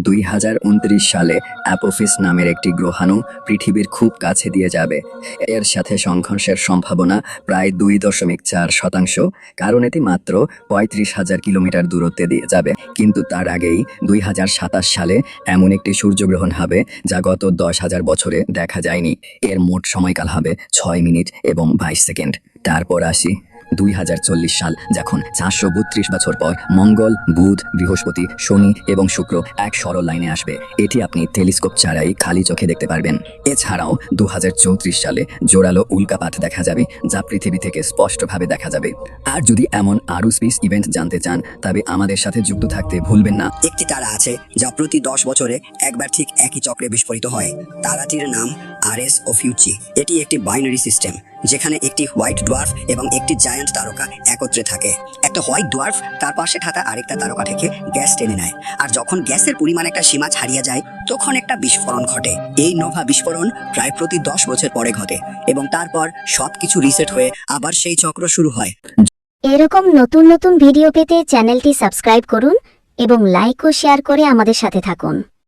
দুই হাজার উনত্রিশ সালে অ্যাপোফিস নামের একটি গ্রহাণু পৃথিবীর খুব কাছে দিয়ে যাবে। এর সাথে সংঘর্ষের সম্ভাবনা প্রায় দুই দশমিক চার শতাংশ, কারণ এটি মাত্র পঁয়ত্রিশ হাজার কিলোমিটার দূরত্বে দিয়ে যাবে। কিন্তু তার আগেই দুই হাজার সাতাশ সালে এমন একটি সূর্যগ্রহণ হবে যা গত দশ হাজার বছরে দেখা যায়নি। এর মোট সময়কাল হবে ছয় মিনিট এবং বাইশ সেকেন্ড। তারপর আসি দুই হাজার চল্লিশ সাল, যখন চারশো বত্রিশ বছর পর মঙ্গল, বুধ, বৃহস্পতি, শনি এবং শুক্র এক সরল লাইনে আসবে। এটি আপনি টেলিস্কোপ ছাড়াই খালি চোখে দেখতে পারবেন। এছাড়াও দু সালে জোরালো উল্কাপাত দেখা যাবে, যা পৃথিবী থেকে স্পষ্টভাবে দেখা যাবে। আর যদি এমন আরও স্পেস ইভেন্ট জানতে চান, তবে আমাদের সাথে যুক্ত থাকতে ভুলবেন না। একটি তারা আছে, যা প্রতি দশ বছরে একবার ঠিক একই চক্রে বিস্ফোরিত হয়। তারাটির নাম আর এস ও ফিউচি। এটি একটি বাইনারি সিস্টেম, যেখানে একটি হোয়াইট ডোয়ার্ফ এবং একটি জায়ান্ট তারকা একত্রে থাকে। একটা হোয়াইট ডোয়ার্ফ তার পাশে থাকা আরেকটা তারকা থেকে গ্যাস টেনে নেয়। আর যখন গ্যাসের পরিমাণ একটা সীমা ছাড়িয়ে যায়, তখন একটা বিস্ফোরণ ঘটে। এই নোভা বিস্ফোরণ প্রায় প্রতি দশ বছর পরে ঘটে এবং তারপর সবকিছু রিসেট হয়ে আবার সেই চক্র শুরু হয়। এরকম নতুন নতুন ভিডিও পেতে চ্যানেলটি সাবস্ক্রাইব করুন এবং লাইক ও শেয়ার করে আমাদের সাথে থাকুন।